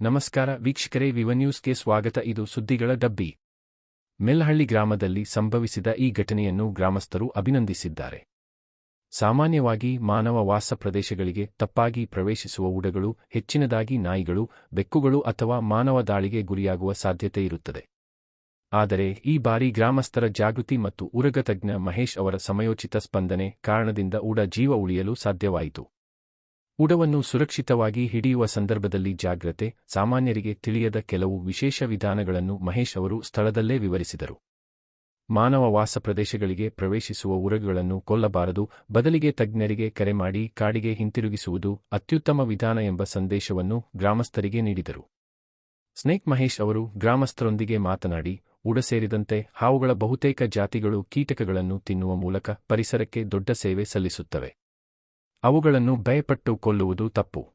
ನಮಸ್ಕಾರ ವೀಕ್ಷಕರೇ ವಿವನ್ಯೂಸ್ಗೆ ಸ್ವಾಗತ. ಇದು ಸುದ್ದಿಗಳ ಡಬ್ಬಿ. ಮೆಲ್ಹಳ್ಳಿ ಗ್ರಾಮದಲ್ಲಿ ಸಂಭವಿಸಿದ ಈ ಘಟನೆಯನ್ನು ಗ್ರಾಮಸ್ಥರು ಅಭಿನಂದಿಸಿದ್ದಾರೆ. ಸಾಮಾನ್ಯವಾಗಿ ಮಾನವ ವಾಸ ಪ್ರದೇಶಗಳಿಗೆ ತಪ್ಪಾಗಿ ಪ್ರವೇಶಿಸುವ ಉಡಗಳು, ಹೆಚ್ಚಿನದಾಗಿ ನಾಯಿಗಳು, ಬೆಕ್ಕುಗಳು ಅಥವಾ ಮಾನವ ದಾಳಿಗೆ ಗುರಿಯಾಗುವ ಸಾಧ್ಯತೆ ಇರುತ್ತದೆ. ಆದರೆ ಈ ಬಾರಿ ಗ್ರಾಮಸ್ಥರ ಜಾಗೃತಿ ಮತ್ತು ಉರಗತಜ್ಞ ಮಹೇಶ್ ಅವರ ಸಮಯೋಚಿತ ಸ್ಪಂದನೆ ಕಾರಣದಿಂದ ಉಡ ಜೀವ ಉಳಿಯಲು ಸಾಧ್ಯವಾಯಿತು. ಉಡವನ್ನು ಸುರಕ್ಷಿತವಾಗಿ ಹಿಡಿಯುವ ಸಂದರ್ಭದಲ್ಲಿ ಜಾಗ್ರತೆ, ಸಾಮಾನ್ಯರಿಗೆ ತಿಳಿಯದ ಕೆಲವು ವಿಶೇಷ ವಿಧಾನಗಳನ್ನು ಮಹೇಶ್ ಅವರು ಸ್ಥಳದಲ್ಲೇ ವಿವರಿಸಿದರು. ಮಾನವ ವಾಸ ಪ್ರದೇಶಗಳಿಗೆ ಪ್ರವೇಶಿಸುವ ಉರಗುಗಳನ್ನು ಕೊಲ್ಲಬಾರದು, ಬದಲಿಗೆ ತಜ್ಞರಿಗೆ ಕರೆ ಮಾಡಿ ಕಾಡಿಗೆ ಹಿಂತಿರುಗಿಸುವುದು ಅತ್ಯುತ್ತಮ ವಿಧಾನ ಎಂಬ ಸಂದೇಶವನ್ನು ಗ್ರಾಮಸ್ಥರಿಗೆ ನೀಡಿದರು. ಸ್ನೇಕ್ ಮಹೇಶ್ ಅವರು ಗ್ರಾಮಸ್ಥರೊಂದಿಗೆ ಮಾತನಾಡಿ ಉಡ ಸೇರಿದಂತೆ ಹಾವುಗಳ ಬಹುತೇಕ ಜಾತಿಗಳು ಕೀಟಕಗಳನ್ನು ತಿನ್ನುವ ಮೂಲಕ ಪರಿಸರಕ್ಕೆ ದೊಡ್ಡ ಸೇವೆ ಸಲ್ಲಿಸುತ್ತವೆ. ಅವುಗಳನ್ನು ಭಯಪಟ್ಟು ಕೊಲ್ಲುವುದು ತಪ್ಪು.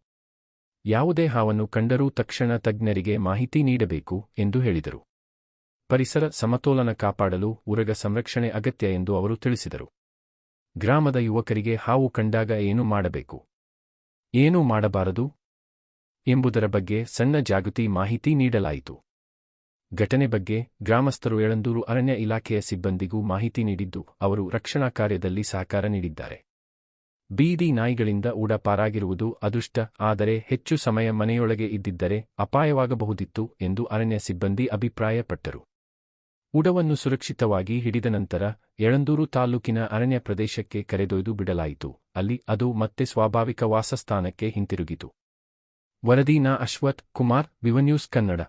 ಯಾವುದೇ ಹಾವನ್ನು ಕಂಡರೂ ತಕ್ಷಣ ತಜ್ಞರಿಗೆ ಮಾಹಿತಿ ನೀಡಬೇಕು ಎಂದು ಹೇಳಿದರು. ಪರಿಸರ ಸಮತೋಲನ ಕಾಪಾಡಲು ಉರಗ ಸಂರಕ್ಷಣೆ ಅಗತ್ಯ ಎಂದು ಅವರು ತಿಳಿಸಿದರು. ಗ್ರಾಮದ ಯುವಕರಿಗೆ ಹಾವು ಕಂಡಾಗ ಏನು ಮಾಡಬೇಕು? ಏನು ಮಾಡಬಾರದು? ಎಂಬುದರ ಬಗ್ಗೆ ಸಣ್ಣ ಜಾಗೃತಿ ಮಾಹಿತಿ ನೀಡಲಾಯಿತು. ಘಟನೆ ಬಗ್ಗೆ ಗ್ರಾಮಸ್ಥರು ಯಳಂದೂರು ಅರಣ್ಯ ಇಲಾಖೆಯ ಸಿಬ್ಬಂದಿಗೂ ಮಾಹಿತಿ ನೀಡಿದ್ದು ಅವರು ರಕ್ಷಣಾ ಕಾರ್ಯದಲ್ಲಿ ಸಹಕಾರ ನೀಡಿದ್ದಾರೆ. ಬೀದಿ ನಾಯಿಗಳಿಂದ ಉಡ ಪಾರಾಗಿರುವುದು ಅದೃಷ್ಟ, ಆದರೆ ಹೆಚ್ಚು ಸಮಯ ಮನೆಯೊಳಗೆ ಇದ್ದಿದ್ದರೆ ಅಪಾಯವಾಗಬಹುದಿತ್ತು ಎಂದು ಅರಣ್ಯ ಸಿಬ್ಬಂದಿ ಅಭಿಪ್ರಾಯಪಟ್ಟರು. ಉಡವನ್ನು ಸುರಕ್ಷಿತವಾಗಿ ಹಿಡಿದ ನಂತರ ಯಳಂದೂರು ತಾಲೂಕಿನ ಅರಣ್ಯ ಪ್ರದೇಶಕ್ಕೆ ಕರೆದೊಯ್ದು ಬಿಡಲಾಯಿತು. ಅಲ್ಲಿ ಅದು ಮತ್ತೆ ಸ್ವಾಭಾವಿಕ ವಾಸಸ್ಥಾನಕ್ಕೆ ಹಿಂತಿರುಗಿತು. ವರದಿನ ಅಶ್ವಥ್ ಕುಮಾರ್, ವಿವನ್ಯೂಸ್ ಕನ್ನಡ.